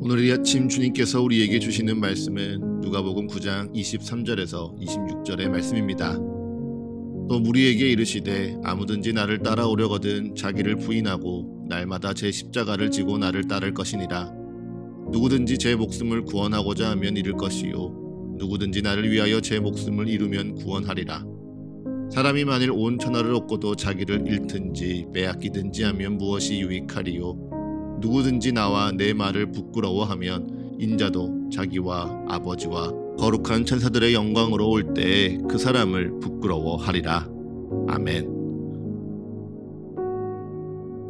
오늘 이 아침 주님께서 우리에게 주시는 말씀은 누가복음 9장 23절에서 26절의 말씀입니다. 또 무리에게 이르시되 아무든지 나를 따라오려거든 자기를 부인하고 날마다 제 십자가를 지고 나를 따를 것이니라. 누구든지 제 목숨을 구원하고자 하면 잃을 것이요 누구든지 나를 위하여 제 목숨을 잃으면 구원하리라. 사람이 만일 온 천하를 얻고도 자기를 잃든지 빼앗기든지 하면 무엇이 유익하리요 누구든지 나와 내 말을 부끄러워하면 인자도 자기와 아버지와 거룩한 천사들의 영광으로 올 때에 그 사람을 부끄러워하리라. 아멘.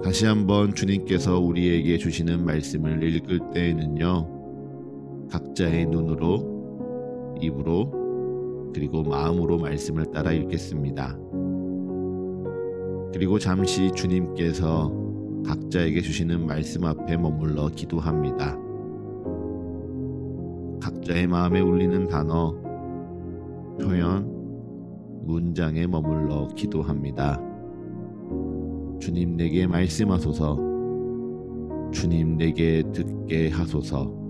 다시 한번 주님께서 우리에게 주시는 말씀을 읽을 때에는요. 각자의 눈으로, 입으로, 그리고 마음으로 말씀을 따라 읽겠습니다. 그리고 잠시 주님께서 각자에게 주시는 말씀 앞에 머물러 기도합니다. 각자의 마음에 울리는 단어, 표현, 문장에 머물러 기도합니다. 주님 내게 말씀하소서, 주님 내게 듣게 하소서.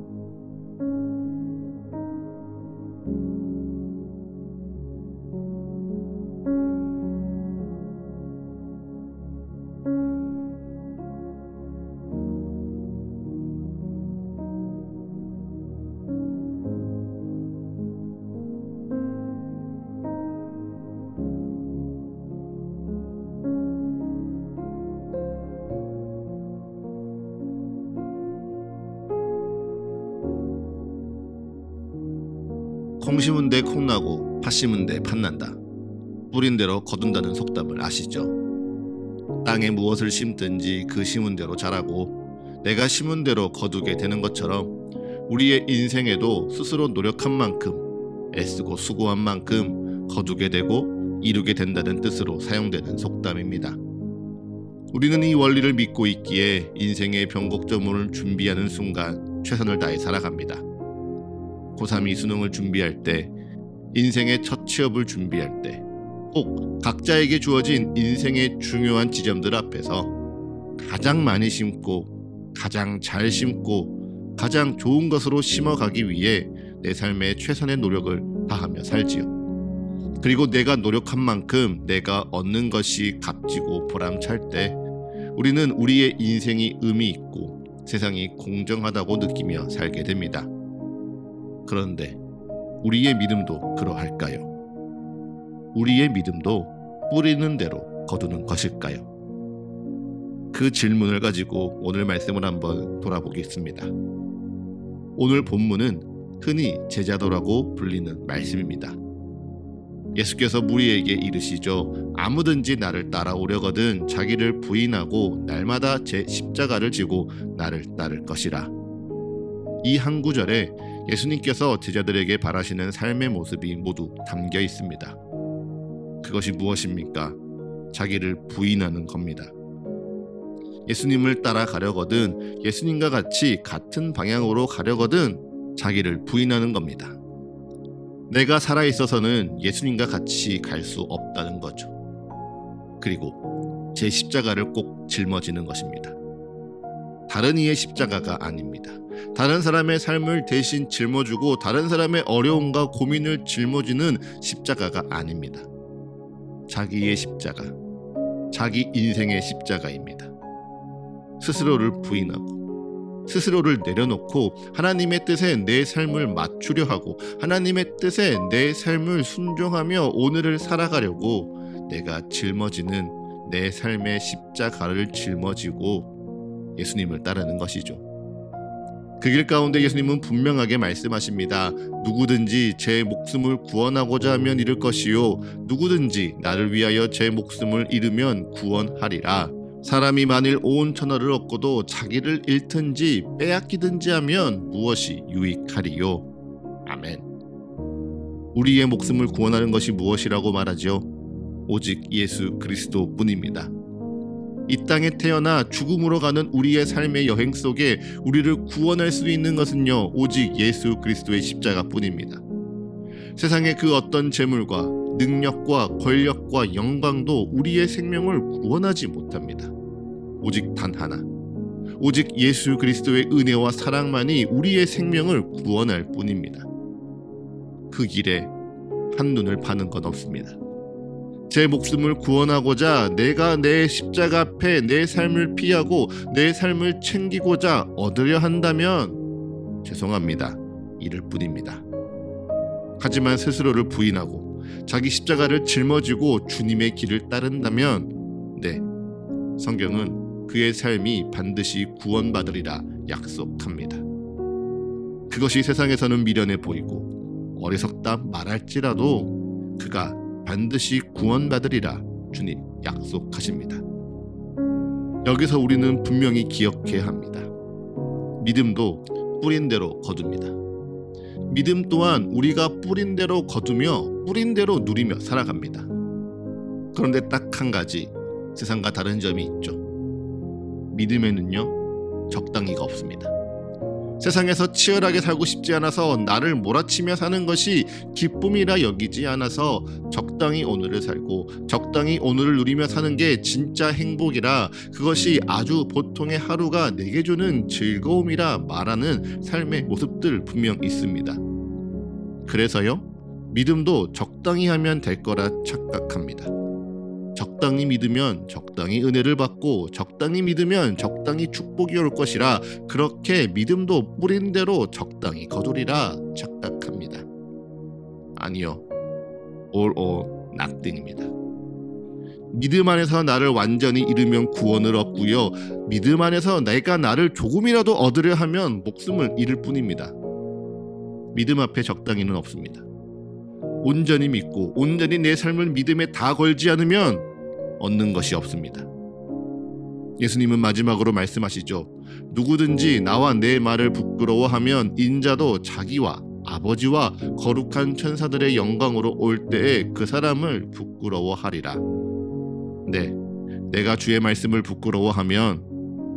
콩 심은 데 콩 나고 팥 심은 데 팥 난다. 뿌린 대로 거둔다는 속담을 아시죠? 땅에 무엇을 심든지 그 심은 대로 자라고 내가 심은 대로 거두게 되는 것처럼 우리의 인생에도 스스로 노력한 만큼 애쓰고 수고한 만큼 거두게 되고 이루게 된다는 뜻으로 사용되는 속담입니다. 우리는 이 원리를 믿고 있기에 인생의 변곡점을 준비하는 순간 최선을 다해 살아갑니다. 고3이 수능을 준비할 때, 인생의 첫 취업을 준비할 때, 꼭 각자에게 주어진 인생의 중요한 지점들 앞에서 가장 많이 심고, 가장 잘 심고, 가장 좋은 것으로 심어가기 위해 내 삶에 최선의 노력을 다하며 살지요. 그리고 내가 노력한 만큼 내가 얻는 것이 값지고 보람찰 때, 우리는 우리의 인생이 의미 있고 세상이 공정하다고 느끼며 살게 됩니다. 그런데 우리의 믿음도 그러할까요? 우리의 믿음도 뿌리는 대로 거두는 것일까요? 그 질문을 가지고 오늘 말씀을 한번 돌아보겠습니다. 오늘 본문은 흔히 제자도라고 불리는 말씀입니다. 예수께서 무리에게 이르시죠. 아무든지 나를 따라오려거든 자기를 부인하고 날마다 제 십자가를 지고 나를 따를 것이라. 이 한 구절에 예수님께서 제자들에게 바라시는 삶의 모습이 모두 담겨 있습니다. 그것이 무엇입니까? 자기를 부인하는 겁니다. 예수님을 따라가려거든 예수님과 같이 같은 방향으로 가려거든 자기를 부인하는 겁니다. 내가 살아있어서는 예수님과 같이 갈 수 없다는 거죠. 그리고 제 십자가를 꼭 짊어지는 것입니다. 다른 이의 십자가가 아닙니다. 다른 사람의 삶을 대신 짊어지고 다른 사람의 어려움과 고민을 짊어지는 십자가가 아닙니다. 자기의 십자가, 자기 인생의 십자가입니다. 스스로를 부인하고 스스로를 내려놓고 하나님의 뜻에 내 삶을 맞추려 하고 하나님의 뜻에 내 삶을 순종하며 오늘을 살아가려고 내가 짊어지는 내 삶의 십자가를 짊어지고 예수님을 따르는 것이죠. 그 길 가운데 예수님은 분명하게 말씀하십니다. 누구든지 제 목숨을 구원하고자 하면 잃을 것이요 누구든지 나를 위하여 제 목숨을 잃으면 구원하리라. 사람이 만일 온 천하를 얻고도 자기를 잃든지 빼앗기든지 하면 무엇이 유익하리요? 아멘. 우리의 목숨을 구원하는 것이 무엇이라고 말하죠? 오직 예수 그리스도뿐입니다. 이 땅에 태어나 죽음으로 가는 우리의 삶의 여행 속에 우리를 구원할 수 있는 것은요 오직 예수 그리스도의 십자가뿐입니다. 세상의 그 어떤 재물과 능력과 권력과 영광도 우리의 생명을 구원하지 못합니다. 오직 단 하나, 오직 예수 그리스도의 은혜와 사랑만이 우리의 생명을 구원할 뿐입니다. 그 길에 한눈을 파는 건 없습니다. 제 목숨을 구원하고자 내가 내 십자가 앞에 내 삶을 피하고 내 삶을 챙기고자 얻으려 한다면 죄송합니다. 이를 뿐입니다. 하지만 스스로를 부인하고 자기 십자가를 짊어지고 주님의 길을 따른다면 네. 성경은 그의 삶이 반드시 구원받으리라 약속합니다. 그것이 세상에서는 미련해 보이고 어리석다 말할지라도 그가 반드시 구원받으리라 주님 약속하십니다. 여기서 우리는 분명히 기억해야 합니다. 믿음도 뿌린 대로 거둡니다. 믿음 또한 우리가 뿌린 대로 거두며 뿌린 대로 누리며 살아갑니다. 그런데 딱 한 가지 세상과 다른 점이 있죠. 믿음에는요 적당히가 없습니다. 세상에서 치열하게 살고 싶지 않아서 나를 몰아치며 사는 것이 기쁨이라 여기지 않아서 적당히 오늘을 살고 적당히 오늘을 누리며 사는 게 진짜 행복이라 그것이 아주 보통의 하루가 내게 주는 즐거움이라 말하는 삶의 모습들 분명 있습니다. 그래서요 믿음도 적당히 하면 될 거라 착각합니다. 적당히 믿으면 적당히 은혜를 받고 적당히 믿으면 적당히 축복이 올 것이라 그렇게 믿음도 뿌린 대로 적당히 거두리라 착각합니다. 아니요. all or nothing입니다. 믿음 안에서 나를 완전히 잃으면 구원을 얻고요. 믿음 안에서 내가 나를 조금이라도 얻으려 하면 목숨을 잃을 뿐입니다. 믿음 앞에 적당히는 없습니다. 온전히 믿고 온전히 내 삶을 믿음에 다 걸지 않으면 얻는 것이 없습니다. 예수님은 마지막으로 말씀하시죠. 누구든지 나와 내 말을 부끄러워하면 인자도 자기와 아버지와 거룩한 천사들의 영광으로 올 때에 그 사람을 부끄러워하리라. 네, 내가 주의 말씀을 부끄러워하면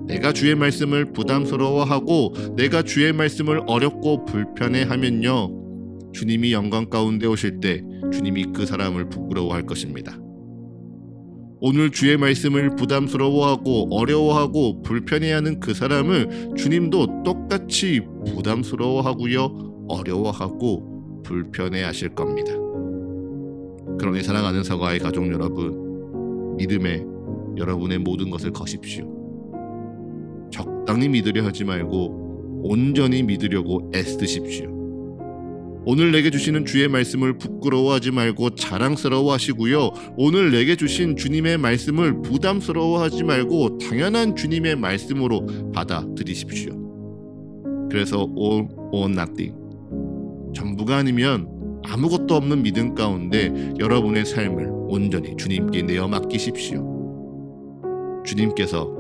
내가 주의 말씀을 부담스러워하고 내가 주의 말씀을 어렵고 불편해하면요. 주님이 영광 가운데 오실 때 주님이 그 사람을 부끄러워할 것입니다. 오늘 주의 말씀을 부담스러워하고 어려워하고 불편해하는 그 사람을 주님도 똑같이 부담스러워하고요, 어려워하고 불편해하실 겁니다. 그러니 사랑하는 사과의 가족 여러분, 믿음에 여러분의 모든 것을 거십시오. 적당히 믿으려 하지 말고 온전히 믿으려고 애쓰십시오. 오늘 내게 주시는 주의 말씀을 부끄러워하지 말고 자랑스러워 하시고요. 오늘 내게 주신 주님의 말씀을 부담스러워 하지 말고 당연한 주님의 말씀으로 받아들이십시오. 그래서 all or nothing 전부가 아니면 아무것도 없는 믿음 가운데 여러분의 삶을 온전히 주님께 내어 맡기십시오. 주님께서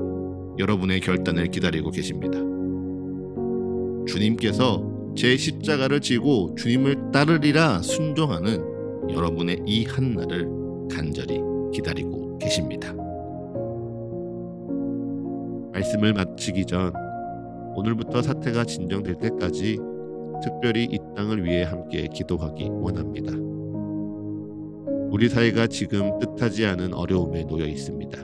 여러분의 결단을 기다리고 계십니다. 주님께서 제 십자가를 지고 주님을 따르리라 순종하는 여러분의 이 한날을 간절히 기다리고 계십니다. 말씀을 마치기 전 오늘부터 사태가 진정될 때까지 특별히 이 땅을 위해 함께 기도하기 원합니다. 우리 사회가 지금 뜻하지 않은 어려움에 놓여 있습니다.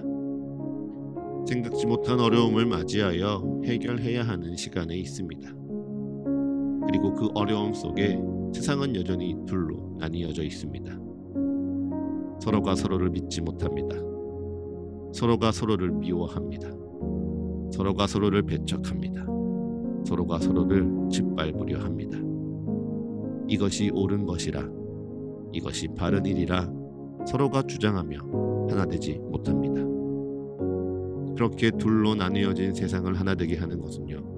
생각지 못한 어려움을 맞이하여 해결해야 하는 시간에 있습니다. 그리고 그 어려움 속에 세상은 여전히 둘로 나뉘어져 있습니다. 서로가 서로를 믿지 못합니다. 서로가 서로를 미워합니다. 서로가 서로를 배척합니다. 서로가 서로를 짓밟으려 합니다. 이것이 옳은 것이라 이것이 바른 일이라 서로가 주장하며 하나 되지 못합니다. 그렇게 둘로 나뉘어진 세상을 하나 되게 하는 것은요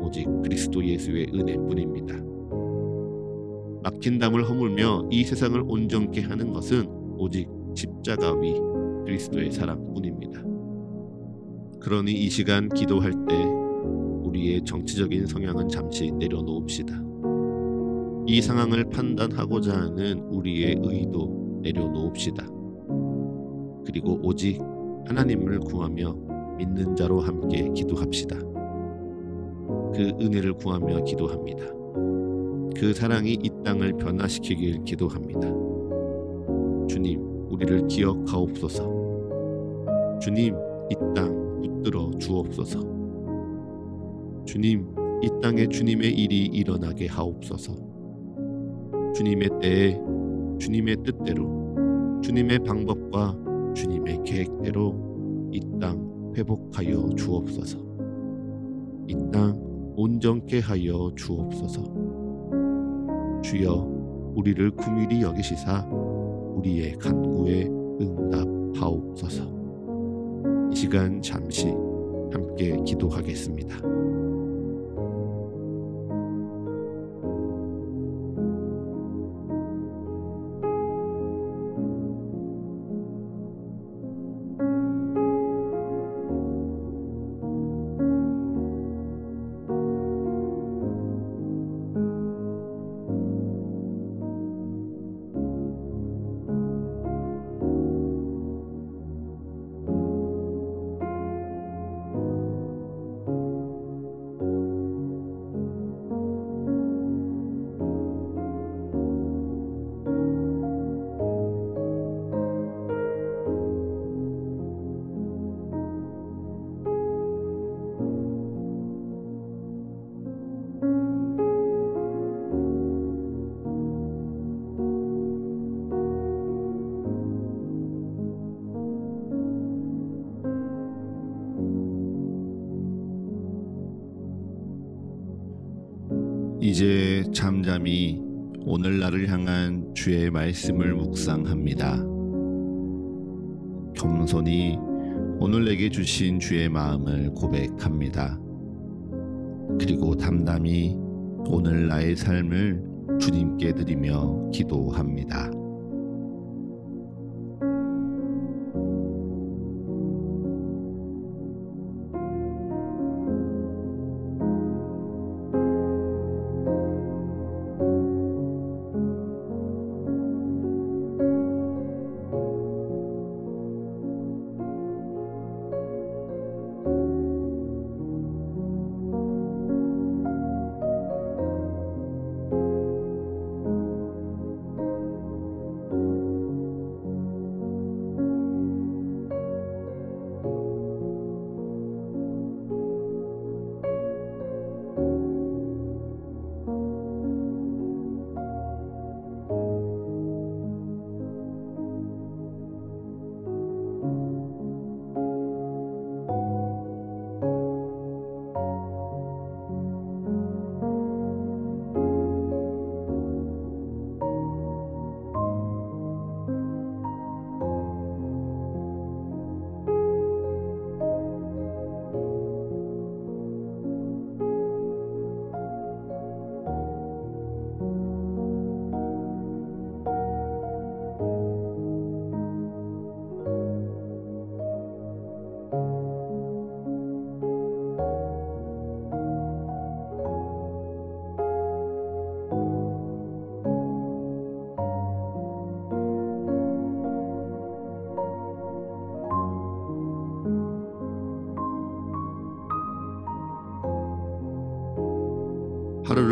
오직 그리스도 예수의 은혜뿐입니다. 막힌 담을 허물며 이 세상을 온전케 하는 것은 오직 십자가 위 그리스도의 사랑뿐입니다. 그러니 이 시간 기도할 때 우리의 정치적인 성향은 잠시 내려놓읍시다. 이 상황을 판단하고자 하는 우리의 의도 내려놓읍시다. 그리고 오직 하나님을 구하며 믿는 자로 함께 기도합시다. 그 은혜를 구하며 기도합니다. 그 사랑이 이 땅을 변화시키길 기도합니다. 주님, 우리를 기억하옵소서. 주님, 이 땅 붙들어 주옵소서. 주님, 이 땅에 주님의 일이 일어나게 하옵소서. 주님의 때에 주님의 뜻대로 주님의 방법과 주님의 계획대로 이 땅 회복하여 주옵소서. 이 땅 온전케 하여 주옵소서. 주여 우리를 긍휼히 여기시사 우리의 간구에 응답하옵소서. 이 시간 잠시 함께 기도하겠습니다. 이제 잠잠히 오늘날을 향한 주의 말씀을 묵상합니다. 겸손히 오늘 내게 주신 주의 마음을 고백합니다. 그리고 담담히 오늘 나의 삶을 주님께 드리며 기도합니다.